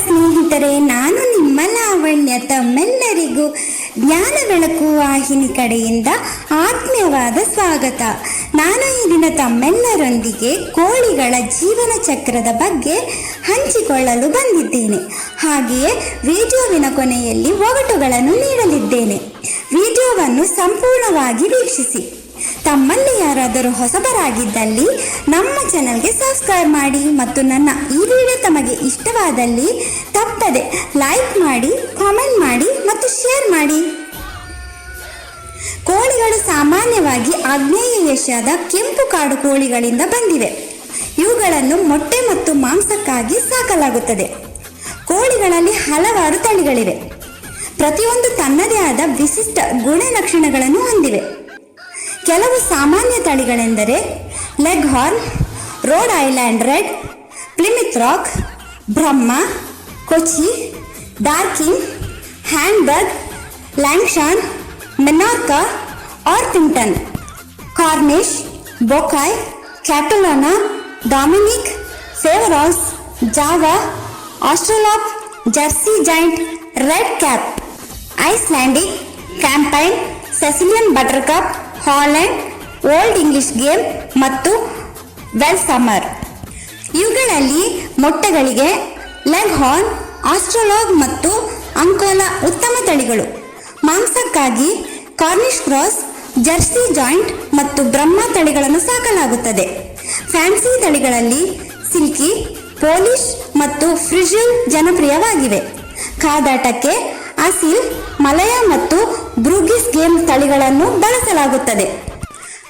ಸ್ನೇಹಿತರೆ, ನಾನು ನಿಮ್ಮ ಲಾವಣ್ಯ. ತಮ್ಮೆಲ್ಲರಿಗೂ ಜ್ಞಾನ ಬೆಳಕು ವಾಹಿನಿ ಕಡೆಯಿಂದ ಆತ್ಮೀಯವಾದ ಸ್ವಾಗತ. ನಾನು ಈ ದಿನ ತಮ್ಮೆಲ್ಲರೊಂದಿಗೆ ಕೋಳಿಗಳ ಜೀವನ ಚಕ್ರದ ಬಗ್ಗೆ ಹಂಚಿಕೊಳ್ಳಲು ಬಂದಿದ್ದೇನೆ. ಹಾಗೆಯೇ ವಿಡಿಯೋವಿನ ಕೊನೆಯಲ್ಲಿ ಒಗಟುಗಳನ್ನು ನೀಡಲಿದ್ದೇನೆ. ವಿಡಿಯೋವನ್ನು ಸಂಪೂರ್ಣವಾಗಿ ವೀಕ್ಷಿಸಿ. ತಮ್ಮಲ್ಲಿ ಯಾರಾದರೂ ಹೊಸಬರಾಗಿದ್ದಲ್ಲಿ ನಮ್ಮ ಚಾನಲ್ಗೆ ಸಬ್ಸ್ಕ್ರೈಬ್ ಮಾಡಿ ಮತ್ತು ನನ್ನ ಈ ವಿಡಿಯೋ ತಮಗೆ ಇಷ್ಟವಾದಲ್ಲಿ ತಪ್ಪದೆ ಲೈಕ್ ಮಾಡಿ, ಕಾಮೆಂಟ್ ಮಾಡಿ ಮತ್ತು ಶೇರ್ ಮಾಡಿ. ಕೋಳಿಗಳು ಸಾಮಾನ್ಯವಾಗಿ ಆಗ್ನೇಯ ಏಷ್ಯಾದ ಕೆಂಪು ಕಾಡು ಕೋಳಿಗಳಿಂದ ಬಂದಿವೆ. ಇವುಗಳನ್ನು ಮೊಟ್ಟೆ ಮತ್ತು ಮಾಂಸಕ್ಕಾಗಿ ಸಾಕಲಾಗುತ್ತದೆ. ಕೋಳಿಗಳಲ್ಲಿ ಹಲವಾರು ತಳಿಗಳಿವೆ. ಪ್ರತಿಯೊಂದು ತನ್ನದೇ ಆದ ವಿಶಿಷ್ಟ ಗುಣಲಕ್ಷಣಗಳನ್ನು ಹೊಂದಿವೆ. ಕೆಲವು ಸಾಮಾನ್ಯ ತಳಿಗಳೆಂದರೆ Leghorn Rhode Island Red Plymouth Rock Brahma Kochi Dorking Hamburg Langshan Minorca Orpington Cornish Buckeye Catalana Dominique Faverolles Java Australorp Jersey Giant Red Cap Icelandic Campine Sicilian Buttercup Holland, Old English Game ಮತ್ತು Welsummer ಇವುಗಳಲ್ಲಿ ಮೊಟ್ಟೆಗಳಿಗೆ leg horn ಆಸ್ಟ್ರೋಲಾಗ್ ಮತ್ತು ಅಂಕೋಲಾ ಉತ್ತಮ ತಳಿಗಳು. ಮಾಂಸಕ್ಕಾಗಿ ಕಾರ್ನಿಶ್ cross, Jersey joint ಮತ್ತು ಬ್ರಹ್ಮ ತಳಿಗಳನ್ನು ಸಾಕಲಾಗುತ್ತದೆ. ಫ್ಯಾನ್ಸಿ ತಳಿಗಳಲ್ಲಿ ಸಿಲ್ಕಿ ಪೋಲಿಶ್ ಮತ್ತು ಫ್ರಿಜಿಲ್ ಜನಪ್ರಿಯವಾಗಿವೆ. ಕಾದಾಟಕ್ಕೆ ಅಸಿಲ್, ಮಲಯ ಮತ್ತು ಬ್ರೂಗಿಸ್ ಗೇಮ್ ತಳಿಗಳನ್ನು ಬಳಸಲಾಗುತ್ತದೆ.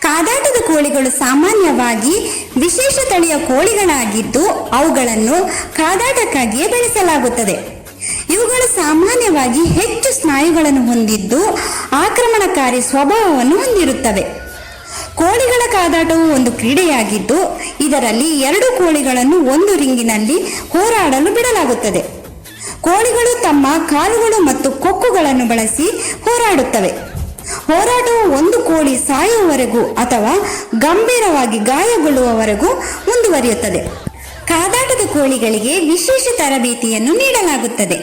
ಕಾದಾಟದ ಕೋಳಿಗಳು ಸಾಮಾನ್ಯವಾಗಿ ವಿಶೇಷ ತಳಿಯ ಕೋಳಿಗಳಾಗಿದ್ದು ಅವುಗಳನ್ನು ಕಾದಾಟಕ್ಕಾಗಿಯೇ ಬೆಳೆಸಲಾಗುತ್ತದೆ. ಇವುಗಳು ಸಾಮಾನ್ಯವಾಗಿ ಹೆಚ್ಚು ಸ್ನಾಯುಗಳನ್ನು ಹೊಂದಿದ್ದು ಆಕ್ರಮಣಕಾರಿ ಸ್ವಭಾವವನ್ನು ಹೊಂದಿರುತ್ತವೆ. ಕೋಳಿಗಳ ಕಾದಾಟವು ಒಂದು ಕ್ರೀಡೆಯಾಗಿದ್ದು ಇದರಲ್ಲಿ ಎರಡು ಕೋಳಿಗಳನ್ನು ಒಂದು ರಿಂಗಿನಲ್ಲಿ ಹೋರಾಡಲು ಬಿಡಲಾಗುತ್ತದೆ. ಕೋಳಿಗಳು ತಮ್ಮ ಕಾಲುಗಳು ಮತ್ತು ಕೊಕ್ಕುಗಳನ್ನು ಬಳಸಿ ಹೋರಾಡುತ್ತವೆ. ಹೋರಾಟವು ಒಂದು ಕೋಳಿ ಸಾಯುವವರೆಗೂ ಅಥವಾ ಗಂಭೀರವಾಗಿ ಗಾಯಗೊಳ್ಳುವವರೆಗೂ ಮುಂದುವರಿಯುತ್ತದೆ. ಕಾದಾಟದ ಕೋಳಿಗಳಿಗೆ ವಿಶೇಷ ತರಬೇತಿಯನ್ನು ನೀಡಲಾಗುತ್ತದೆ.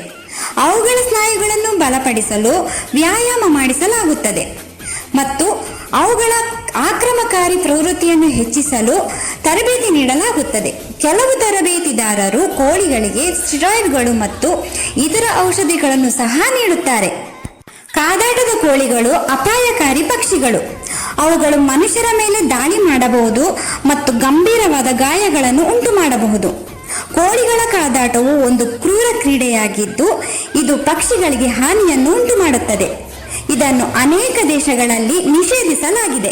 ಅವುಗಳ ಸ್ನಾಯುಗಳನ್ನು ಬಲಪಡಿಸಲು ವ್ಯಾಯಾಮ ಮಾಡಿಸಲಾಗುತ್ತದೆ ಮತ್ತು ಅವುಗಳ ಆಕ್ರಮಕಾರಿ ಪ್ರವೃತ್ತಿಯನ್ನು ಹೆಚ್ಚಿಸಲು ತರಬೇತಿ ನೀಡಲಾಗುತ್ತದೆ. ಕೆಲವು ತರಬೇತಿದಾರರು ಕೋಳಿಗಳಿಗೆ ಸ್ಟಿರಾಯ್ಡ್ಗಳು ಮತ್ತು ಇತರ ಔಷಧಿಗಳನ್ನು ಸಹ ನೀಡುತ್ತಾರೆ. ಕಾದಾಟದ ಕೋಳಿಗಳು ಅಪಾಯಕಾರಿ ಪಕ್ಷಿಗಳು. ಅವುಗಳು ಮನುಷ್ಯರ ಮೇಲೆ ದಾಳಿ ಮಾಡಬಹುದು ಮತ್ತು ಗಂಭೀರವಾದ ಗಾಯಗಳನ್ನು ಉಂಟು ಮಾಡಬಹುದು ಕೋಳಿಗಳ ಕಾದಾಟವು ಒಂದು ಕ್ರೂರ ಕ್ರೀಡೆಯಾಗಿದ್ದು, ಇದು ಪಕ್ಷಿಗಳಿಗೆ ಹಾನಿಯನ್ನು ಉಂಟು ಮಾಡುತ್ತದೆ ಇದನ್ನು ಅನೇಕ ದೇಶಗಳಲ್ಲಿ ನಿಷೇಧಿಸಲಾಗಿದೆ.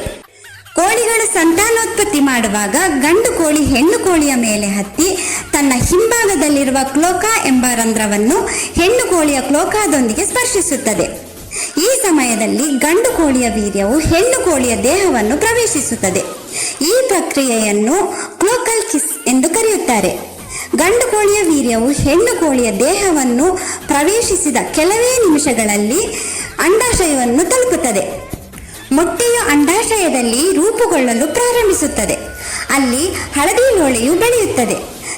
ಕೋಳಿಗಳು ಸಂತಾನೋತ್ಪತ್ತಿ ಮಾಡುವಾಗ ಗಂಡು ಕೋಳಿ, ಹೆಣ್ಣು ಕೋಳಿಯ ಮೇಲೆ ಹತ್ತಿ ತನ್ನ ಹಿಂಭಾಗದಲ್ಲಿರುವ ಕ್ಲೋಕಾ ಎಂಬ ರಂಧ್ರವನ್ನು ಹೆಣ್ಣು ಕೋಳಿಯ ಕ್ಲೋಕಾದೊಂದಿಗೆ ಸ್ಪರ್ಶಿಸುತ್ತದೆ. ಈ ಸಮಯದಲ್ಲಿ ಗಂಡು ಕೋಳಿಯ ವೀರ್ಯವು ಹೆಣ್ಣು ಕೋಳಿಯ ದೇಹವನ್ನು ಪ್ರವೇಶಿಸುತ್ತದೆ. ಈ ಪ್ರಕ್ರಿಯೆಯನ್ನು ಕ್ಲೋಕಲ್ ಕಿಸ್ ಎಂದು ಕರೆಯುತ್ತಾರೆ. ಗಂಡು ಕೋಳಿಯ ವೀರ್ಯವು ಹೆಣ್ಣು ಕೋಳಿಯ ದೇಹವನ್ನು ಪ್ರವೇಶಿಸಿದ ಕೆಲವೇ ನಿಮಿಷಗಳಲ್ಲಿ ಅಂಡಾಶಯವನ್ನು ತಲುಪುತ್ತದೆ. ಮೊಟ್ಟೆಯು ಅಂಡಾಶಯದಲ್ಲಿ ರೂಪುಗೊಳ್ಳಲು ಪ್ರಾರಂಭಿಸುತ್ತದೆ. ಅಲ್ಲಿ ಹಳದಿ ಲೋಳೆಯು ಬೆಳೆಯುತ್ತದೆ.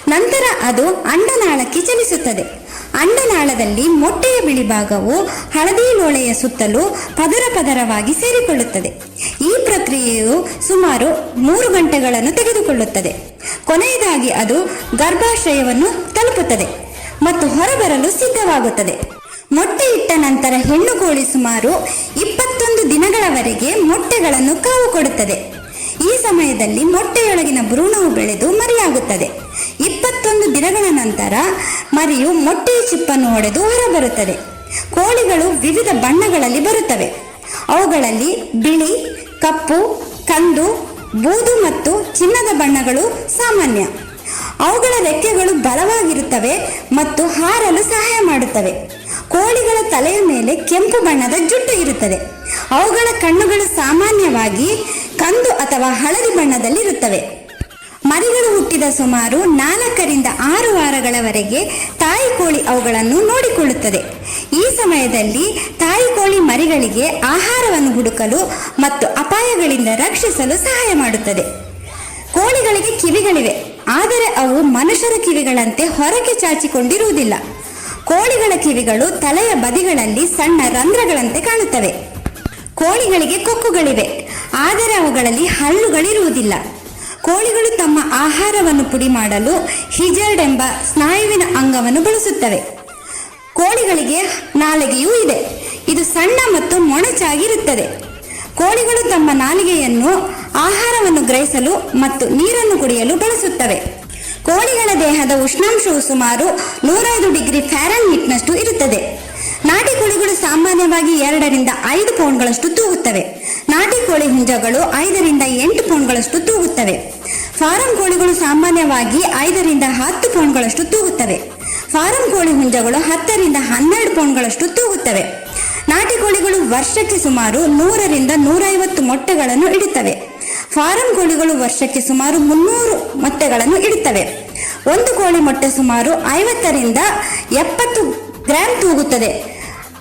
ನಂತರ ಅದು ಅಂಡನಾಳಕ್ಕೆ ಚಲಿಸುತ್ತದೆ. ಅಂಡನಾಳದಲ್ಲಿ ಮೊಟ್ಟೆಯ ಬಿಳಿ ಭಾಗವು ಹಳದಿ ಲೋಳೆಯ ಸುತ್ತಲೂ ಪದರ ಪದರವಾಗಿ ಸೇರಿಕೊಳ್ಳುತ್ತದೆ. ಈ ಪ್ರಕ್ರಿಯೆಯು ಸುಮಾರು ಮೂರು ಗಂಟೆಗಳನ್ನು ತೆಗೆದುಕೊಳ್ಳುತ್ತದೆ. ಕೊನೆಯದಾಗಿ ಅದು ಗರ್ಭಾಶಯವನ್ನು ತಲುಪುತ್ತದೆ ಮತ್ತು ಹೊರಬರಲು ಸಿದ್ಧವಾಗುತ್ತದೆ. ಮೊಟ್ಟೆ ಇಟ್ಟ ನಂತರ ಹೆಣ್ಣು ಕೋಳಿ ಸುಮಾರು ಇಪ್ಪತ್ತೊಂದು ದಿನಗಳವರೆಗೆ ಮೊಟ್ಟೆಗಳನ್ನು ಕಾವು ಕೊಡುತ್ತದೆ. ಈ ಸಮಯದಲ್ಲಿ ಮೊಟ್ಟೆಯೊಳಗಿನ ಭ್ರೂಣವು ಬೆಳೆದು ಮರಿಯಾಗುತ್ತದೆ. ಇಪ್ಪತ್ತೊಂದು ದಿನಗಳ ನಂತರ ಮರಿಯು ಮೊಟ್ಟೆಯ ಚಿಪ್ಪನ್ನು ಒಡೆದು ಹೊರಬರುತ್ತದೆ. ಕೋಳಿಗಳು ವಿವಿಧ ಬಣ್ಣಗಳಲ್ಲಿ ಬರುತ್ತವೆ. ಅವುಗಳಲ್ಲಿ ಬಿಳಿ, ಕಪ್ಪು, ಕಂದು, ಬೂದು ಮತ್ತು ಚಿನ್ನದ ಬಣ್ಣಗಳು ಸಾಮಾನ್ಯ. ಅವುಗಳ ರೆಕ್ಕೆಗಳು ಬಲವಾಗಿರುತ್ತವೆ ಮತ್ತು ಹಾರಲು ಸಹಾಯ ಮಾಡುತ್ತವೆ. ಕೋಳಿಗಳ ತಲೆಯ ಮೇಲೆ ಕೆಂಪು ಬಣ್ಣದ ಜುಟ್ಟು ಇರುತ್ತದೆ. ಅವುಗಳ ಕಣ್ಣುಗಳು ಸಾಮಾನ್ಯವಾಗಿ ಕಂದು ಅಥವಾ ಹಳದಿ ಬಣ್ಣದಲ್ಲಿರುತ್ತವೆ. ಮರಿಗಳು ಹುಟ್ಟಿದ ಸುಮಾರು ನಾಲ್ಕರಿಂದ ಆರು ವಾರಗಳವರೆಗೆ ತಾಯಿ ಕೋಳಿ ಅವುಗಳನ್ನು ನೋಡಿಕೊಳ್ಳುತ್ತದೆ. ಈ ಸಮಯದಲ್ಲಿ ತಾಯಿ ಕೋಳಿ ಮರಿಗಳಿಗೆ ಆಹಾರವನ್ನು ಹುಡುಕಲು ಮತ್ತು ಅಪಾಯಗಳಿಂದ ರಕ್ಷಿಸಲು ಸಹಾಯ ಮಾಡುತ್ತದೆ. ಕೋಳಿಗಳಿಗೆ ಕಿವಿಗಳಿವೆ, ಆದರೆ ಅವು ಮನುಷ್ಯರ ಕಿವಿಗಳಂತೆ ಹೊರಗೆ ಚಾಚಿಕೊಂಡಿರುವುದಿಲ್ಲ. ಕೋಳಿಗಳ ಕಿವಿಗಳು ತಲೆಯ ಬದಿಗಳಲ್ಲಿ ಸಣ್ಣ ರಂಧ್ರಗಳಂತೆ ಕಾಣುತ್ತವೆ. ಕೋಳಿಗಳಿಗೆ ಕೊಕ್ಕುಗಳಿವೆ. ಆದರೆ ಅವುಗಳಲ್ಲಿ ಹಲ್ಲುಗಳಿರುವುದಿಲ್ಲ. ಕೋಳಿಗಳು ತಮ್ಮ ಆಹಾರವನ್ನು ಪುಡಿ ಮಾಡಲು ಹಿಜರ್ಡ್ ಎಂಬ ಸ್ನಾಯುವಿನ ಅಂಗವನ್ನು ಬಳಸುತ್ತವೆ. ಕೋಳಿಗಳಿಗೆ ನಾಲಿಗೆಯೂ ಇದೆ. ಇದು ಸಣ್ಣ ಮತ್ತು ಮೊಣಚಾಗಿರುತ್ತದೆ. ಕೋಳಿಗಳು ತಮ್ಮ ನಾಲಿಗೆಯನ್ನು ಆಹಾರವನ್ನು ಗ್ರಹಿಸಲು ಮತ್ತು ನೀರನ್ನು ಕುಡಿಯಲು ಬಳಸುತ್ತವೆ. ಕೋಳಿಗಳ ದೇಹದ ಉಷ್ಣಾಂಶವು ಸುಮಾರು ನೂರೈದು ಡಿಗ್ರಿ ಫ್ಯಾರನ್ಹೀಟ್ನಷ್ಟು ಇರುತ್ತದೆ. ನಾಟಿ ಕೋಳಿಗಳು ಸಾಮಾನ್ಯವಾಗಿ ಎರಡರಿಂದ ಐದು ಪೌಂಡ್ಗಳಷ್ಟು ತೂಗುತ್ತವೆ. ನಾಟಿ ಕೋಳಿ ಹುಂಜಗಳು ಐದರಿಂದ ಎಂಟು ಪೌಂಡ್ಗಳಷ್ಟು ತೂಗುತ್ತವೆ. ಫಾರಂ ಕೋಳಿಗಳು ಸಾಮಾನ್ಯವಾಗಿ ಐದರಿಂದ ಹತ್ತು ಪೌಂಡ್ಗಳಷ್ಟು ತೂಗುತ್ತವೆ. ಫಾರಂ ಕೋಳಿ ಹುಂಜಗಳು ಹತ್ತರಿಂದ ಹನ್ನೆರಡು ಪೌಂಡ್ಗಳಷ್ಟು ತೂಗುತ್ತವೆ. ನಾಟಿ ಕೋಳಿಗಳು ವರ್ಷಕ್ಕೆ ಸುಮಾರು ನೂರರಿಂದ ನೂರೈವತ್ತು ಮೊಟ್ಟೆಗಳನ್ನು ಇಡುತ್ತವೆ. ಫಾರಂ ಕೋಳಿಗಳು ವರ್ಷಕ್ಕೆ ಸುಮಾರು ಮುನ್ನೂರು ಮೊಟ್ಟೆಗಳನ್ನು ಇಡುತ್ತವೆ. ಒಂದು ಕೋಳಿ ಮೊಟ್ಟೆ ಸುಮಾರು ಐವತ್ತರಿಂದ ಎಪ್ಪತ್ತು ಗ್ರಾಂ ತೂಗುತ್ತದೆ.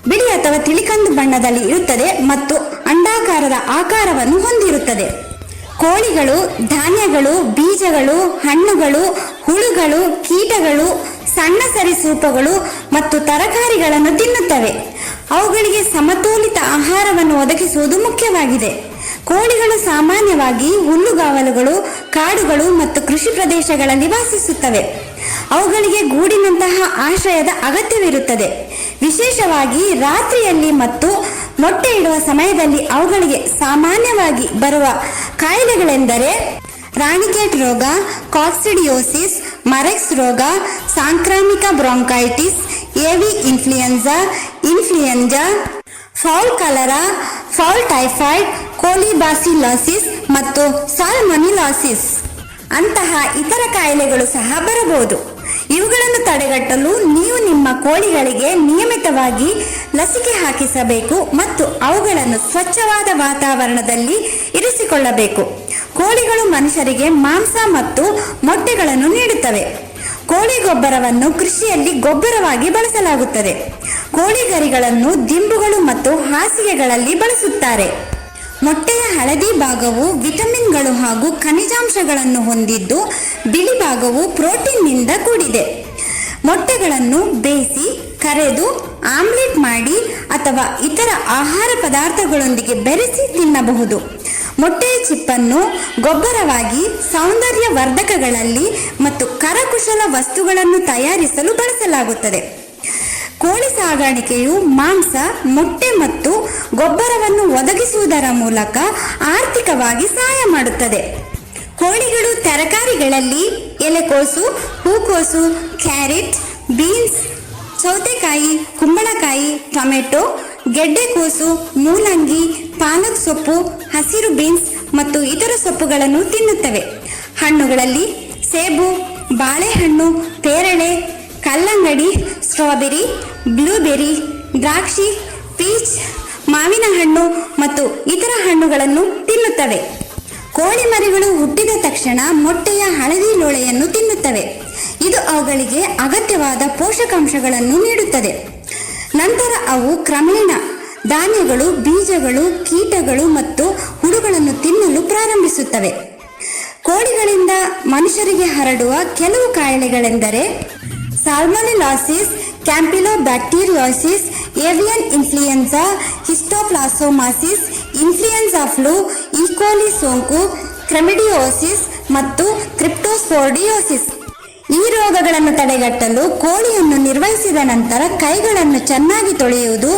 ಬಿಳಿ ಅಥವಾ ತಿಳಿಕಂದು ಬಣ್ಣದಲ್ಲಿ ಇರುತ್ತದೆ ಮತ್ತು ಅಂಡಾಕಾರದ ಆಕಾರವನ್ನು ಹೊಂದಿರುತ್ತದೆ. ಕೋಳಿಗಳು, ಧಾನ್ಯಗಳು, ಬೀಜಗಳು, ಹಣ್ಣುಗಳು, ಹುಳುಗಳು, ಕೀಟಗಳು, ಸಣ್ಣ ಸರಿಸೂಪಗಳು ಮತ್ತು ತರಕಾರಿಗಳನ್ನು ತಿನ್ನುತ್ತವೆ. ಅವುಗಳಿಗೆ ಸಮತೋಲಿತ ಆಹಾರವನ್ನು ಒದಗಿಸುವುದು ಮುಖ್ಯವಾಗಿದೆ. ಕೋಳಿಗಳು ಸಾಮಾನ್ಯವಾಗಿ ಹುಲ್ಲುಗಾವಲುಗಳು, ಕಾಡುಗಳು ಮತ್ತು ಕೃಷಿ ಪ್ರದೇಶಗಳಲ್ಲಿ ವಾಸಿಸುತ್ತವೆ. ಅವುಗಳಿಗೆ ಗೂಡಿನಂತಹ ಆಶ್ರಯದ ಅಗತ್ಯವಿರುತ್ತದೆ. ವಿಶೇಷವಾಗಿ ರಾತ್ರಿಯಲ್ಲಿ ಮತ್ತು ಮೊಟ್ಟೆ ಇಡುವ ಸಮಯದಲ್ಲಿ ಅವುಗಳಿಗೆ ಸಾಮಾನ್ಯವಾಗಿ ಬರುವ ಕಾಯಿಲೆಗಳೆಂದರೆ ರಾಣಿಕೇಟ್ ರೋಗ, ಕಾಕ್ಸಿಡಿಯೋಸಿಸ್, ಮರೆಕ್ಸ್ ರೋಗ, ಸಾಂಕ್ರಾಮಿಕ ಬ್ರಾಂಕೈಟಿಸ್ ಎವಿ influenza influenza, fowl cholera, fowl typhoid, colibacillosis ಮತ್ತು ಸಾಲ್ಮೊನಿಲಾಸಿಸ್. ಅಂತಹ ಇತರ ಕಾಯಿಲೆಗಳು ಸಹ ಬರಬಹುದು. ಇವುಗಳನ್ನು ತಡೆಗಟ್ಟಲು ನೀವು ನಿಮ್ಮ ಕೋಳಿಗಳಿಗೆ ನಿಯಮಿತವಾಗಿ ಲಸಿಕೆ ಹಾಕಿಸಬೇಕು ಮತ್ತು ಅವುಗಳನ್ನು ಸ್ವಚ್ಛವಾದ ವಾತಾವರಣದಲ್ಲಿ ಇರಿಸಿಕೊಳ್ಳಬೇಕು. ಕೋಳಿಗಳು ಮನುಷ್ಯರಿಗೆ ಮಾಂಸ ಮತ್ತು ಮೊಟ್ಟೆಗಳನ್ನು ನೀಡುತ್ತವೆ. ಕೋಳಿ ಗೊಬ್ಬರವನ್ನು ಕೃಷಿಯಲ್ಲಿ ಗೊಬ್ಬರವಾಗಿ ಬಳಸಲಾಗುತ್ತದೆ. ಕೋಳಿ ಗರಿಗಳನ್ನು ದಿಂಬುಗಳು ಮತ್ತು ಹಾಸಿಗೆಗಳಲ್ಲಿ ಬಳಸುತ್ತಾರೆ. ಮೊಟ್ಟೆಯ ಹಳದಿ ಭಾಗವು ವಿಟಮಿನ್ಗಳು ಹಾಗೂ ಖನಿಜಾಂಶಗಳನ್ನು ಹೊಂದಿದ್ದು, ಬಿಳಿ ಭಾಗವು ಪ್ರೋಟೀನ್ನಿಂದ ಕೂಡಿದೆ. ಮೊಟ್ಟೆಗಳನ್ನು ಬೇಯಿಸಿ, ಕರೆದು, ಆಮ್ಲೆಟ್ ಮಾಡಿ ಅಥವಾ ಇತರ ಆಹಾರ ಪದಾರ್ಥಗಳೊಂದಿಗೆ ಬೆರೆಸಿ ತಿನ್ನಬಹುದು. ಮೊಟ್ಟೆಯ ಚಿಪ್ಪನ್ನು ಗೊಬ್ಬರವಾಗಿ ಸೌಂದರ್ಯ ವರ್ಧಕಗಳಲ್ಲಿ ಮತ್ತು ಕರಕುಶಲ ವಸ್ತುಗಳನ್ನು ತಯಾರಿಸಲು ಬಳಸಲಾಗುತ್ತದೆ. ಕೋಳಿ ಸಾಗಾಣಿಕೆಯು ಮಾಂಸ, ಮೊಟ್ಟೆ ಮತ್ತು ಗೊಬ್ಬರವನ್ನು ಒದಗಿಸುವುದರ ಮೂಲಕ ಆರ್ಥಿಕವಾಗಿ ಸಹಾಯ ಮಾಡುತ್ತದೆ. ಕೋಳಿಗಳು ತರಕಾರಿಗಳಲ್ಲಿ ಎಲೆಕೋಸು ಹೂಕೋಸು ಕ್ಯಾರೆಟ್, ಬೀನ್ಸ್, ಸೌತೆಕಾಯಿ, ಕುಂಬಳಕಾಯಿ, ಟೊಮೆಟೊ ಗೆಡ್ಡೆಕೋಸು ಮೂಲಂಗಿ, ಪಾಲಕ್ ಸೊಪ್ಪು, ಹಸಿರು ಬೀನ್ಸ್ ಮತ್ತು ಇತರ ಸೊಪ್ಪುಗಳನ್ನು ತಿನ್ನುತ್ತವೆ. ಹಣ್ಣುಗಳಲ್ಲಿ ಸೇಬು, ಬಾಳೆಹಣ್ಣು, ಪೇರಳೆ, ಕಲ್ಲಂಗಡಿ, ಸ್ಟ್ರಾಬೆರಿ ಬ್ಲೂಬೆರಿ ದ್ರಾಕ್ಷಿ, ಪೀಚ್, ಮಾವಿನ ಹಣ್ಣು ಮತ್ತು ಇತರ ಹಣ್ಣುಗಳನ್ನು ತಿನ್ನುತ್ತವೆ. ಕೋಳಿ ಮರಿಗಳು ಹುಟ್ಟಿದ ತಕ್ಷಣ ಮೊಟ್ಟೆಯ ಹಳದಿ ಲೋಳೆಯನ್ನು ತಿನ್ನುತ್ತವೆ. ಇದು ಅವುಗಳಿಗೆ ಅಗತ್ಯವಾದ ಪೋಷಕಾಂಶಗಳನ್ನು ನೀಡುತ್ತದೆ. ನಂತರ ಅವು ಕ್ರಮೇಣ ಧಾನ್ಯಗಳು, ಬೀಜಗಳು, ಕೀಟಗಳು ಮತ್ತು ಹುಳುಗಳನ್ನು ತಿನ್ನಲು ಪ್ರಾರಂಭಿಸುತ್ತವೆ. ಕೋಳಿಗಳಿಂದ ಮನುಷ್ಯರಿಗೆ ಹರಡುವ ಕೆಲವು ಕಾಯಿಲೆಗಳೆಂದರೆ salmonellosis campylobacteriosis avian influenza histoplasmosis influenza flu E coli ಸೋಂಕು ಕ್ರೆಮಿಡಿಯೋಸಿಸ್ ಮತ್ತು ಕ್ರಿಪ್ಟೋಸ್ಪೋರ್ಡಿಯೋಸಿಸ್ ಈ ರೋಗಗಳನ್ನು ತಡೆಗಟ್ಟಲು ಕೋಳಿಯನ್ನು ನಿರ್ವಹಿಸಿದ ನಂತರ ಕೈಗಳನ್ನು ಚೆನ್ನಾಗಿ ತೊಳೆಯುವುದು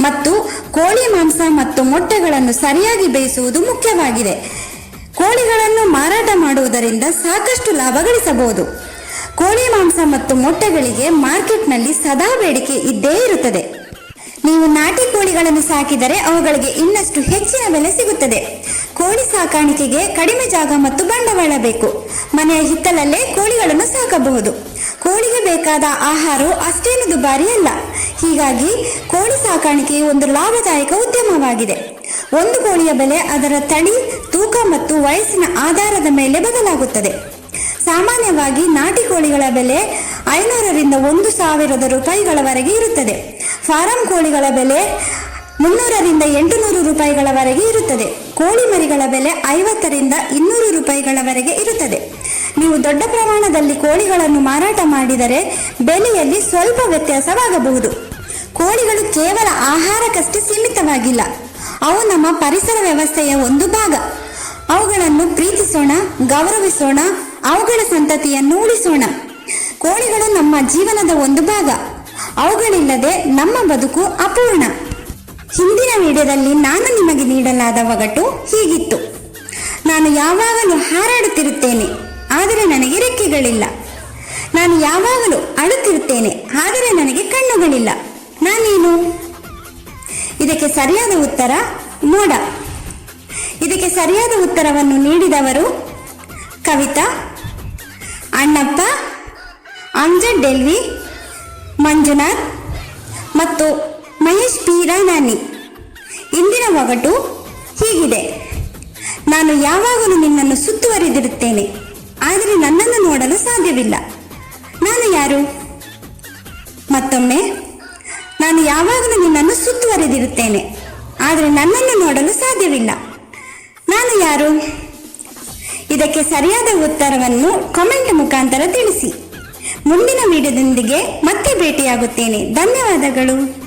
ಮತ್ತು ಕೋಳಿ ಮಾಂಸ ಮತ್ತು ಮೊಟ್ಟೆಗಳನ್ನು ಸರಿಯಾಗಿ ಬೇಯಿಸುವುದು ಮುಖ್ಯವಾಗಿದೆ. ಕೋಳಿಗಳನ್ನು ಮಾರಾಟ ಮಾಡುವುದರಿಂದ ಸಾಕಷ್ಟು ಲಾಭ ಗಳಿಸಬಹುದು ಕೋಳಿ ಮಾಂಸ ಮತ್ತು ಮೊಟ್ಟೆಗಳಿಗೆ ಮಾರ್ಕೆಟ್ನಲ್ಲಿ ಸದಾ ಬೇಡಿಕೆ ಇದ್ದೇ ಇರುತ್ತದೆ. ನೀವು ನಾಟಿ ಕೋಳಿಗಳನ್ನು ಸಾಕಿದರೆ ಅವುಗಳಿಗೆ ಇನ್ನಷ್ಟು ಹೆಚ್ಚಿನ ಬೆಲೆ ಸಿಗುತ್ತದೆ. ಕೋಳಿ ಸಾಕಾಣಿಕೆಗೆ ಕಡಿಮೆ ಜಾಗ ಮತ್ತು ಬಂಡವಾಳ ಬೇಕು. ಮನೆಯ ಹಿತ್ತಲಲ್ಲೇ ಕೋಳಿಗಳನ್ನು ಸಾಕಬಹುದು. ಕೋಳಿಗೆ ಬೇಕಾದ ಆಹಾರವು ಅಷ್ಟೇನು ದುಬಾರಿ ಅಲ್ಲ. ಹೀಗಾಗಿ ಕೋಳಿ ಸಾಕಾಣಿಕೆಯು ಒಂದು ಲಾಭದಾಯಕ ಉದ್ಯಮವಾಗಿದೆ. ಒಂದು ಕೋಳಿಯ ಬೆಲೆ ಅದರ ತಳಿ, ತೂಕ ಮತ್ತು ವಯಸ್ಸಿನ ಆಧಾರದ ಮೇಲೆ ಬದಲಾಗುತ್ತದೆ. ಸಾಮಾನ್ಯವಾಗಿ ನಾಟಿ ಕೋಳಿಗಳ ಬೆಲೆ ಐನೂರರಿಂದ ಒಂದು ಸಾವಿರದ ರೂಪಾಯಿಗಳವರೆಗೆ ಇರುತ್ತದೆ. ಫಾರಂ ಕೋಳಿಗಳ ಬೆಲೆ ಮುನ್ನೂರರಿಂದ ಎಂಟುನೂರು ರೂಪಾಯಿಗಳವರೆಗೆ ಇರುತ್ತದೆ. ಕೋಳಿ ಮರಿಗಳ ಬೆಲೆ ಐವತ್ತರಿಂದ ಇನ್ನೂರು ರೂಪಾಯಿಗಳವರೆಗೆ ಇರುತ್ತದೆ. ನೀವು ದೊಡ್ಡ ಪ್ರಮಾಣದಲ್ಲಿ ಕೋಳಿಗಳನ್ನು ಮಾರಾಟ ಮಾಡಿದರೆ ಬೆಲೆಯಲ್ಲಿ ಸ್ವಲ್ಪ ವ್ಯತ್ಯಾಸವಾಗಬಹುದು. ಕೋಳಿಗಳು ಕೇವಲ ಆಹಾರಕ್ಕಷ್ಟೇ ಸೀಮಿತವಾಗಿಲ್ಲ. ಅವು ನಮ್ಮ ಪರಿಸರ ವ್ಯವಸ್ಥೆಯ ಒಂದು ಭಾಗ. ಅವುಗಳನ್ನು ಪ್ರೀತಿಸೋಣ, ಗೌರವಿಸೋಣ ಅವುಗಳ ಸಂತತಿಯನ್ನು ಉಳಿಸೋಣ ಕೋಳಿಗಳು ನಮ್ಮ ಜೀವನದ ಒಂದು ಭಾಗ. ಅವುಗಳಿಲ್ಲದೆ ನಮ್ಮ ಬದುಕು ಅಪೂರ್ಣ. ಹಿಂದಿನ ವಿಡಿಯೋದಲ್ಲಿ ನಾನು ನಿಮಗೆ ನೀಡಲಾದ ಒಗಟು ಹೀಗಿತ್ತು. ನಾನು ಯಾವಾಗಲೂ ಹಾರಾಡುತ್ತಿರುತ್ತೇನೆ, ಆದರೆ ನನಗೆ ರೆಕ್ಕೆಗಳಿಲ್ಲ. ನಾನು ಯಾವಾಗಲೂ ಅಳುತ್ತಿರುತ್ತೇನೆ, ಆದರೆ ನನಗೆ ಕಣ್ಣುಗಳಿಲ್ಲ. ನಾನೇನು? ಇದಕ್ಕೆ ಸರಿಯಾದ ಉತ್ತರ ಮೋಡ. ಇದಕ್ಕೆ ಸರಿಯಾದ ಉತ್ತರವನ್ನು ನೀಡಿದವರು ಕವಿತಾ ಅಣ್ಣಪ್ಪ, ಅಂಜನ್ ಡೆಲ್ವಿ, ಮಂಜುನಾಥ್ ಮತ್ತು ಮಹೇಶ್ ಪಿ. ರಾನಾನಿ. ಇಂದಿನ ಒಗಟು ಹೀಗಿದೆ. ನಾನು ಯಾವಾಗಲೂ ನಿನ್ನನ್ನು ಸುತ್ತುವರಿದಿರುತ್ತೇನೆ, ಆದರೆ ನನ್ನನ್ನು ನೋಡಲು ಸಾಧ್ಯವಿಲ್ಲ. ನಾನು ಯಾರು? ಮತ್ತೊಮ್ಮೆ, ನಾನು ಯಾವಾಗಲೂ ನಿನ್ನನ್ನು ಸುತ್ತುವರಿದಿರುತ್ತೇನೆ, ಆದರೆ ನನ್ನನ್ನು ನೋಡಲು ಸಾಧ್ಯವಿಲ್ಲ. ನಾನು ಯಾರು? ಇದಕ್ಕೆ ಸರಿಯಾದ ಉತ್ತರವನ್ನು ಕಾಮೆಂಟ್ ಮುಖಾಂತರ ತಿಳಿಸಿ. ಮುಂದಿನ ವಿಡಿಯೋದೊಂದಿಗೆ ಮತ್ತೆ ಭೇಟಿಯಾಗುತ್ತೇನೆ. ಧನ್ಯವಾದಗಳು.